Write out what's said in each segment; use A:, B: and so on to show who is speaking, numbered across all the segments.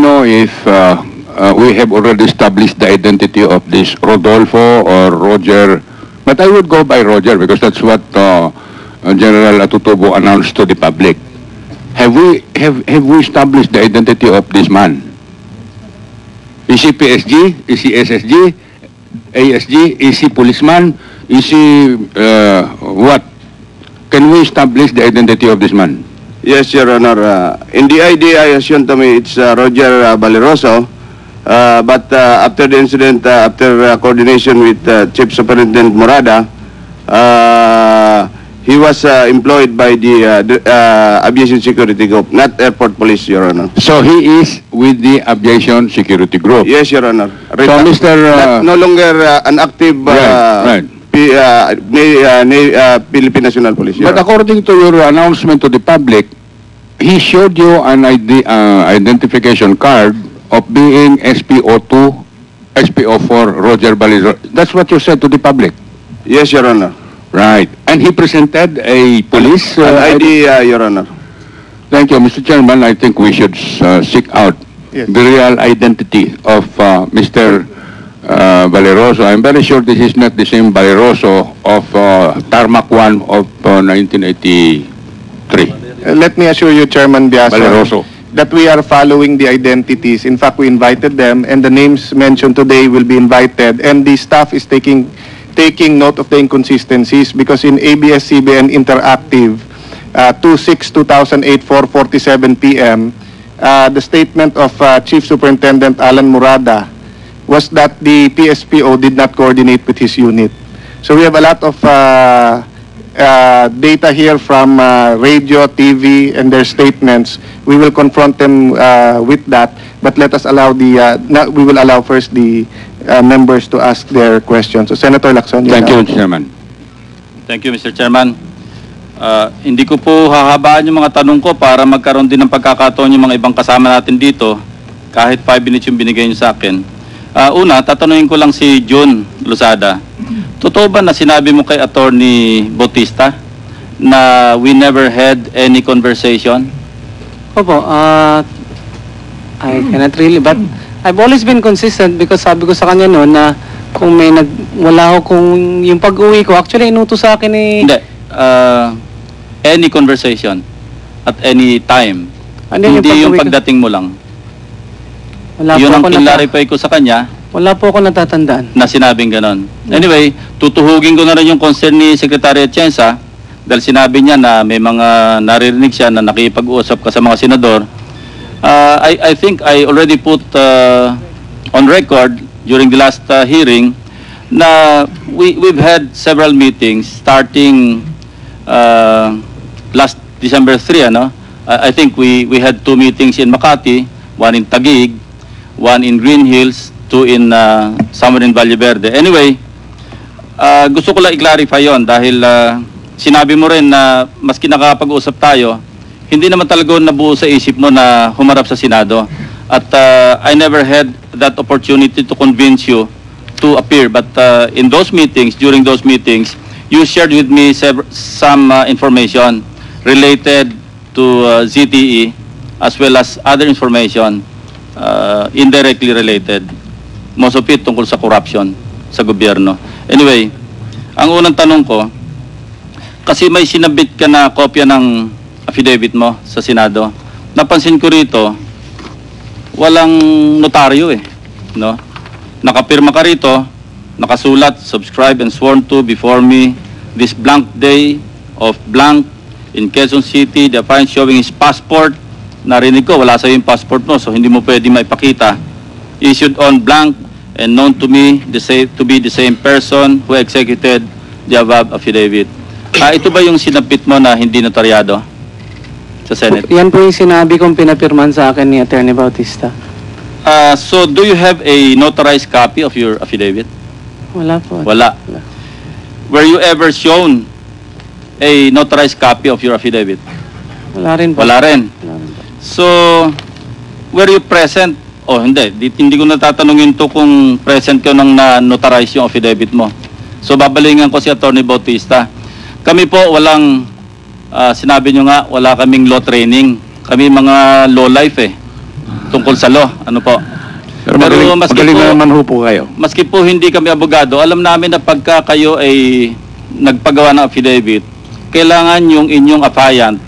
A: know if uh, uh, we have already established the identity of this Rodolfo or Roger, but I would go by Roger because that's what uh, uh, General Atutubo announced to the public. Have we have have we established the identity of this man? Is he PSG? Is he SSG? ASG? Is he policeman? Is he uh, what? Can we establish the identity of this man?
B: Yes, Your Honor. Uh, in the ID, I assume to me it's uh, Roger uh, Valeroso. Uh, but uh, after the incident, uh, after uh, coordination with uh, Chief Superintendent Morada, uh, he was uh, employed by the, uh, the uh, Aviation Security Group, not Airport Police, Your Honor.
A: So he is with the aviation security group.
B: Yes, Your Honor.
A: So, Mr. uh,
B: Not- no longer uh, an active uh,
A: Right, right.
B: P- uh, uh, uh, Philippine National Police, Your
A: But
B: Honor.
A: according to your announcement to the public, he showed you an ID, uh, identification card of being SPO2, SPO4 Roger Balizo. That's what you said to the public.
B: Yes, Your Honor.
A: Right. And he presented a police
B: An
A: uh,
B: ID, uh, Your Honor.
A: Thank you, Mr. Chairman. I think we should uh, seek out
B: Yes.
A: the real identity of uh, Mr. Uh, Valeroso. I'm very sure this is not the same Valeroso of uh, Tarmac 1 of uh, 1983.
C: Uh, Let me assure you, Chairman Biaso,
A: Valeroso.
C: that we are following the identities. In fact, we invited them, and the names mentioned today will be invited, and the staff is taking, taking note of the inconsistencies, because in ABS-CBN Interactive, uh, 26-2008, 4:47 PM, uh, the statement of uh, Chief Superintendent Alan Murada was that the PSPO did not coordinate with his unit. So we have a lot of uh, uh, data here from uh, radio, TV, and their statements. We will confront them uh, with that, but let us allow the, uh, na- we will allow first the uh, members to ask their questions. So Senator Lacson.
A: Thank you. Mr. Chairman.
D: Thank you, Mr. Chairman. Ah, hindi ko po hahabaan yung mga tanong ko para magkaroon din ng pagkakataon yung mga ibang kasama natin dito, kahit 5 minutes yung binigay niyo sa akin. Ah, una, tatanungin ko lang si June Lozada. Totoo ba na sinabi mo kay Attorney Bautista na we never had any conversation?
E: Opo, uh, I cannot really, but I've always been consistent because sabi ko sa kanya noon na kung may nag, wala ako kung yung pag-uwi ko, actually inuto sa akin eh,
D: Hindi. Ah, any conversation at any time.
E: Ano yung
D: hindi yung pagdating mo lang.
E: Wala
D: Yun
E: po
D: ang
E: ako nata-
D: clarify ko sa kanya
E: wala po ako natatandaan.
D: na sinabing ganon. Anyway, tutuhugin ko na rin yung concern ni Secretary Atienza dahil sinabi niya na may mga naririnig siya na nakipag-usap ka sa mga senador. Uh, I, I think I already put uh, on record during the last uh, hearing na we, we've had several meetings starting uh, last December 3, ano? I, I think we, we had two meetings in Makati, one in Taguig, one in Green Hills, two in uh, somewhere Valle Verde. Anyway, uh, gusto ko lang i-clarify yon dahil uh, sinabi mo rin na maski nakapag-usap tayo, hindi naman talaga nabuo sa isip mo na humarap sa Senado. At uh, I never had that opportunity to convince you to appear. But uh, in those meetings, during those meetings, you shared with me some uh, information related to uh, ZTE as well as other information uh, indirectly related. Most of it tungkol sa corruption sa gobyerno. Anyway, ang unang tanong ko, kasi may sinabit ka na kopya ng affidavit mo sa Senado. Napansin ko rito, walang notaryo eh. No? Nakapirma ka rito, nakasulat, subscribe and sworn to before me this blank day of blank in Quezon City, the fine showing his passport. Narinig ko, wala sa'yo yung passport mo, so hindi mo pwede maipakita. Issued on blank and known to me the same, to be the same person who executed the above affidavit. Ah, ito ba yung sinapit mo na hindi notaryado sa Senate?
E: Yan po yung sinabi kong pinapirman sa akin ni Attorney Bautista.
D: Ah, so, do you have a notarized copy of your affidavit?
E: Wala po.
D: Wala.
E: Wala.
D: Were you ever shown a notarized copy of your affidavit?
E: Wala rin po.
D: Wala rin. So, were you present? Oh, hindi. Di, hindi ko natatanungin to kung present ka nang na-notarize yung affidavit mo. So, babalingan ko si Attorney Bautista. Kami po, walang, ah, sinabi nyo nga, wala kaming law training. Kami mga law life eh. tungkol sa law. Ano po?
F: Pero
D: Pero
F: magaling,
D: maski
F: magaling
D: po-
F: na naman ho po kayo.
D: Maski po hindi kami abogado, alam namin na pagka kayo ay nagpagawa ng affidavit, kailangan yung inyong affiant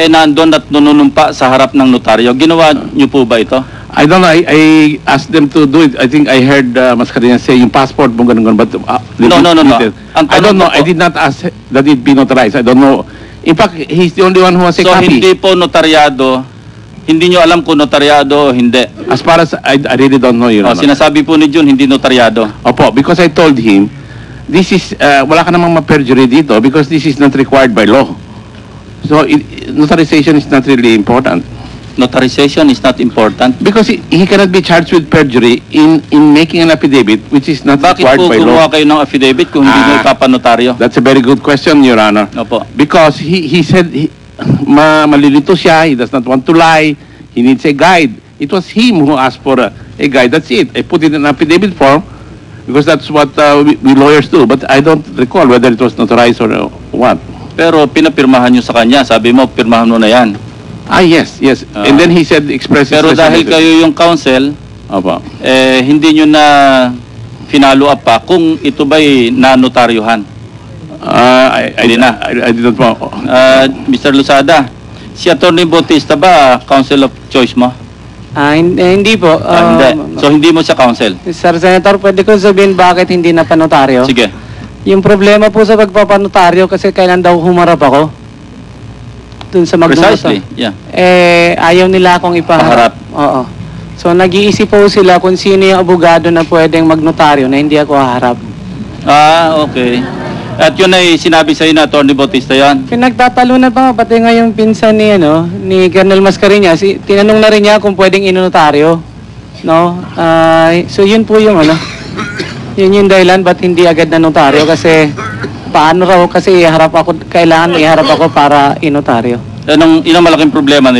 D: eh nandun at nununumpa sa harap ng notaryo. Ginawa niyo po ba ito?
F: I don't know, I, I asked them to do it. I think I heard uh, Mascareñas say yung passport mo ganun ganun, but uh,
D: No, no, no, no. Ang
F: I don't
D: tanong
F: know,
D: ko
F: I
D: po-
F: did not ask that it be notarized. I don't know. In fact, he's the only one who has a
D: So
F: copy.
D: hindi po notaryado, hindi nyo alam kung notaryado o hindi.
F: As far as I, I really don't know, Your
D: O,
F: Honor.
D: sinasabi po ni Jun, hindi notaryado.
F: Opo, because I told him, this is, uh, wala ka namang ma-perjury dito because this is not required by law. So, it, notarization is not really important.
D: Notarization is not important.
F: Because he, he cannot be charged with perjury in, in making an affidavit which is not
D: Bakit
F: required
D: po
F: by law.
D: gumawa kayo ng affidavit kung hindi nyo
F: Ah.
D: ipapanotaryo?
F: That's a very good question, Your Honor.
D: Opo.
F: Because he, he said he, ma, malilito siya, he does not want to lie, he needs a guide. It was him who asked for a, a guide. That's it. I put it in an affidavit form because that's what uh, we, we lawyers do. But I don't recall whether it was notarized or uh, what.
D: Pero pinapirmahan nyo sa kanya. Sabi mo, pirmahan mo na yan.
F: Ah, yes, yes.
D: Ah.
F: And then he said, express
D: Pero dahil kayo yung counsel,
F: Opo.
D: eh, hindi nyo na finalo up pa kung ito ba'y nanotaryuhan.
F: Ah, I, I,
D: Hindi na.
F: I, I did not want.
D: Ah, Mr. Lusada, si Atty. Bautista ba counsel of choice mo?
E: Ah, hin- eh, hindi po.
D: Ah, hindi.
E: Um,
D: So hindi mo siya counsel?
E: Sir Senator, pwede ko sabihin bakit hindi na panotaryo?
D: Sige.
E: Yung problema po sa pagpapanotaryo kasi kailan daw humarap ako dun sa magnotar.
D: Precisely. Yeah.
E: Eh, ayaw nila akong ipaharap. Oo. So, nag-iisip po sila kung sino yung abogado na pwedeng magnotaryo na hindi ako haharap.
D: Ah, okay. At yun ay sinabi sa'yo na Atty. Bautista yan.
E: Pinagtatalo na pa, pati nga yung pinsan ni, ano, ni Colonel Mascareñas, si, tinanong na rin niya kung pwedeng inotaryo. No? Ah, so, yun po yung, ano, yun yung dahilan ba't hindi agad na notaryo kasi paano raw kasi iharap ako, kailangan iharap ako para inotaryo.
D: Anong, yun ang malaking problema nila.